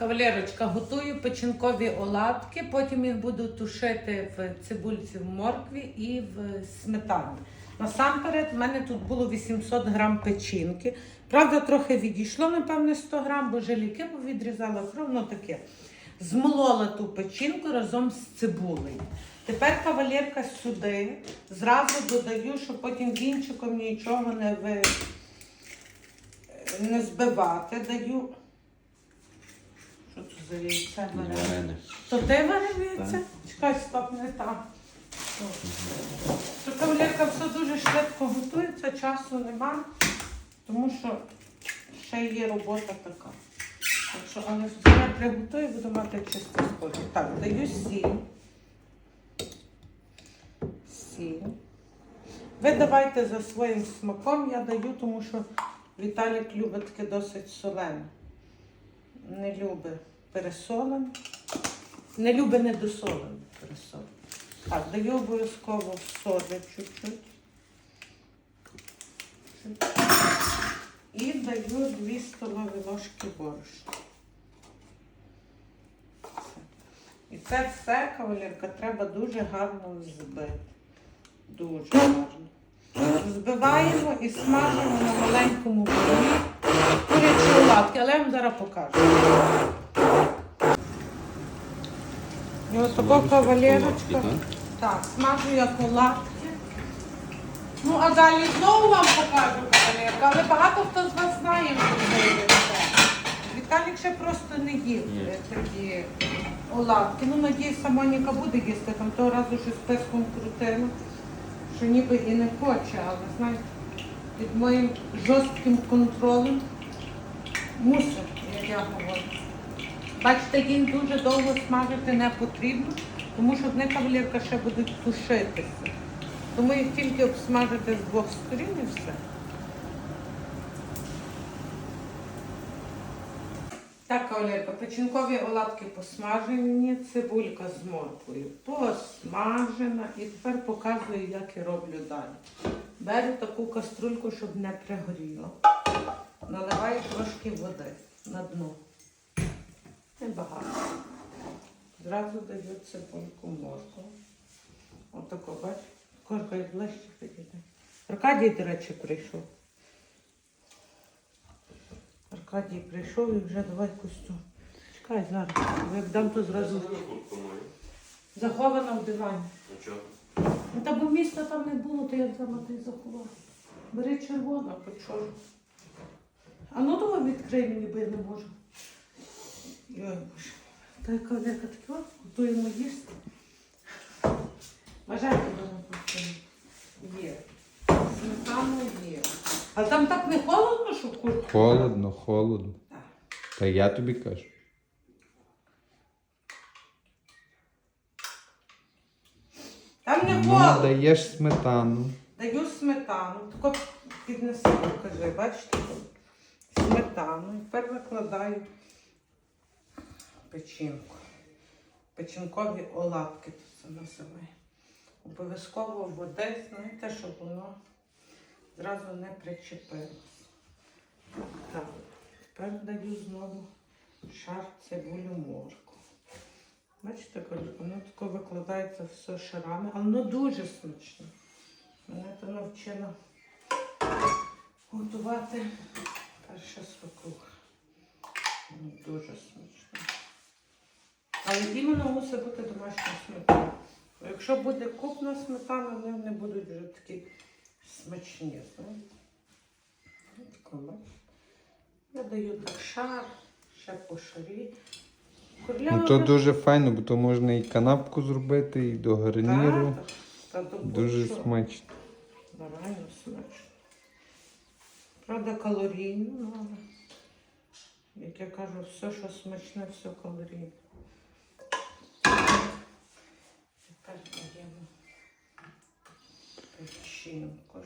Кавалерочка, готую печінкові оладки, потім їх буду тушити в цибульці в моркві і в сметані. Насамперед, в мене тут було 800 грам печінки. Правда, трохи відійшло, напевне, 100 грам, бо жаліки відрізала кров, ну таке. Змолола ту печінку разом з цибулею. Тепер кавалерка сюди. Зразу додаю, щоб потім вінчиком нічого не, ви... не збивати. Даю. За яйце варене? Варене. То ти варив яйце? Чекай, стоп, не так. То кавалерка все дуже швидко готується, часу нема, тому що ще є робота така. Так що, але я приготую, буду мати чисто спокій. Так, даю сіль. Сіль. Ви давайте за своїм смаком, я даю, тому що Віталік любить таке досить солене. Не любить пересолене. Не любить недосолене пересолене. Так, даю обов'язково соди чуть-чуть. І даю 2 столові ложки борошна. І це все, кавалерка, треба дуже гарно збити. Дуже гарно. Збиваємо і смажимо на маленькому вогні курячі оладки, але я вам зараз покажу. І ось такого кавалерочка. Так, смажу я оладки. Ну, а далі знову вам покажу кавалерка, але багато хто з вас знає, що це є. Віталік ще просто не їв такі оладки. Ну, надіюся, Моніка буде їсти, там того разу щось песком крутила, що ніби і не хоче, але знаєте, під моїм жорстким контролем мусить, як я говорю. Бачите, їм дуже довго смажити не потрібно, тому що вони кавалерка ще будуть тушитися. Тому їх тільки обсмажити з двох сторін і все. Так, кавалерка, печінкові оладки посмажені, цибулька з морквою посмажена. І тепер показую, як я роблю далі. Беру таку каструльку, щоб не пригоріло. Наливаю трошки води на дно. Небагато. Зразу даю цибульку морку. Отако, бач, корка як ближче підійде. Аркадій, до речі, прийшов. Аркадій прийшов і вже давай костюм. Чекай зараз. бо Як дам, то зразу захована в дивані. Ну, Та бо міста там не було, то я взяла та й заховала. Бери червону, а чорну. А ну того відкрий мені, бо я не можу. Йой, боже. Та яка велика така, готуємо їсти. Бажайте дома. Є. Сметану є. А там так не холодно, що курка? Холодно, холодно. Так. Та я тобі кажу. Там не Ну, холодно. даєш сметану. Даю сметану, тако піднеси, покажи, бачите? Сметану. І тепер викладаю печінку. Печінкові оладки тут це називає. Обов'язково води, знаєте, щоб воно зразу не причепилося. Так, тепер даю знову шар цибулю морку. Бачите, воно тако викладається все шарами, але воно дуже смачне. Мене то навчила готувати перша свекруха. Ну, Дуже смачно. Але іменно мусить бути домашня сметана. Якщо буде купна сметана, вони не будуть вже такі смачні. Я даю так шар, ще по шарі. Курлява Ну то вже- дуже файно, бо то можна і канапку зробити, і до гарніру. Так, та то Дуже будь-що. смачно. Нормально смачно. Правда, калорійно, ну, але, як я кажу, все, що смачне, все калорійне. Даємо печінку.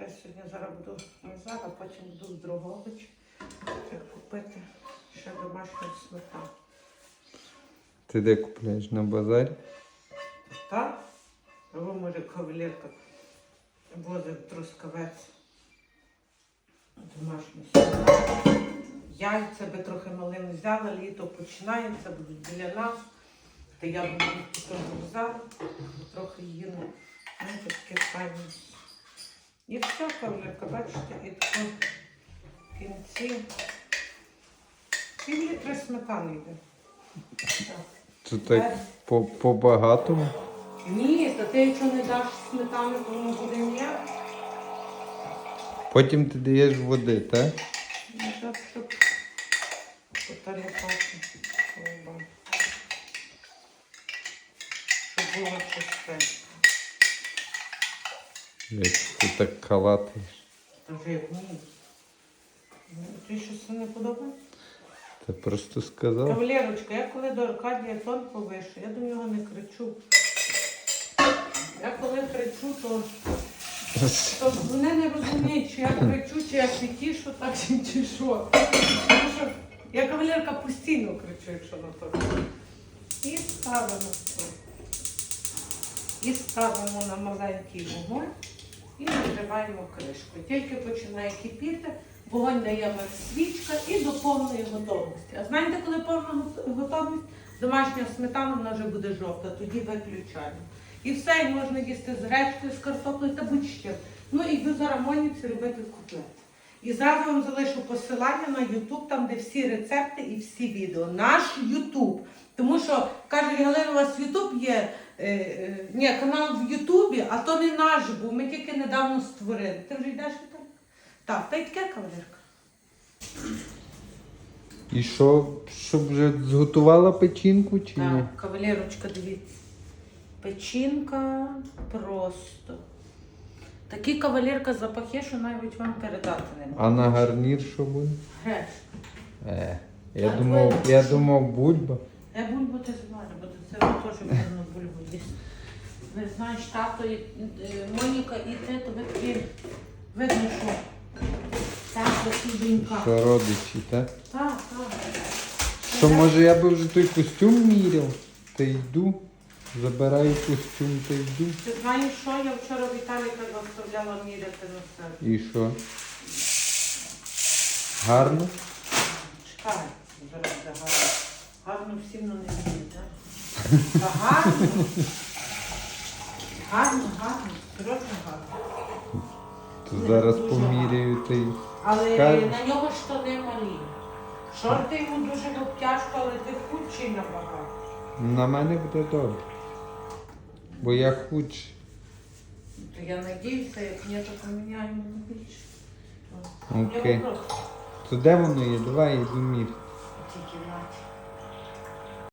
Я сьогодні зараз буду назад, а потім буду в Дрогович. Купити ще домашню сметану. Ти де купляєш на базарі? Так? Або може кавалерка возить трускавець домашню сметану яйця би трохи малим взяла, літо починається, будуть біля нас. Та я потім взяла, трохи їм. Знаєте, таке файне. І все, кавалерка, бачите, і тако в кінці. Пів літра сметани йде. Так. Це так по, по багатому. Ні, та ти якщо не даш сметани, то воно буде ніяк. Потім ти даєш води, так? Ну, так, щоб ота не пахне. Колба. Щоб було чисте. Як ти так калатиш. Та вже як ні. Ну, Тобі щось не подобається? Ти просто сказав. Кавалерочка, я коли до Аркадія тон повишу, я до нього не кричу. Я коли кричу, то, то вони не розуміють, чи я кричу, чи я ще тішу, так чи, чи що. Тому що я кавалерка постійно кричу, якщо на то. І ставимо це. І ставимо на маленький вогонь і накриваємо кришкою. Тільки починає кипіти, вогонь даємо свічка і до повної готовності. А знаєте, коли повна готовність? Домашня сметана вона вже буде жовта, тоді виключаємо. І все, і можна їсти з гречкою, з картоплею та будь-чим. Ну і зараз моніці робити котлет. І зразу вам залишу посилання на YouTube, там де всі рецепти і всі відео. Наш YouTube. Тому що каже Галина, у вас YouTube є. Е, е, ні, канал в Ютубі, а то не наш був. Ми тільки недавно створили. Ти вже йдеш Віталій? Так, та й таке кавалерка. І що, щоб вже зготувала печінку чи ні? Так, кавалерочка, дивіться. Печінка просто. Такий кавалерка запахе, що навіть вам передати не можу. А на гарнір що буде? Греш. Е, я думав, я думав бульба. Я бульбу ти зварю, бо це теж можна бульбу їсти. Ви знаєш, тато і е, Моніка і ти, то ви такі видно, що тато і донька. Що родичі, так? Так, так. Що може я би вже той костюм міряв? Та йду. Забираю костюм та йду. Ти знаєш що? Я вчора Віталіка заставляла міряти на себе. І що? Гарно? Чекай, зараз гарно. Гарно всім ну не мені, так? Та гарно. Гарно, гарно, серйозно гарно. То зараз поміряю та й. Але Скажеш? на нього штани малі. Шорти йому дуже обтяжко, але ти худший набагато. На мене буде добре. Бо я худший. То я надіюся, як ні, то поміняємо на більше. Окей. Я вопрос То де воно є? Давай йду мір. в цій кімнаті.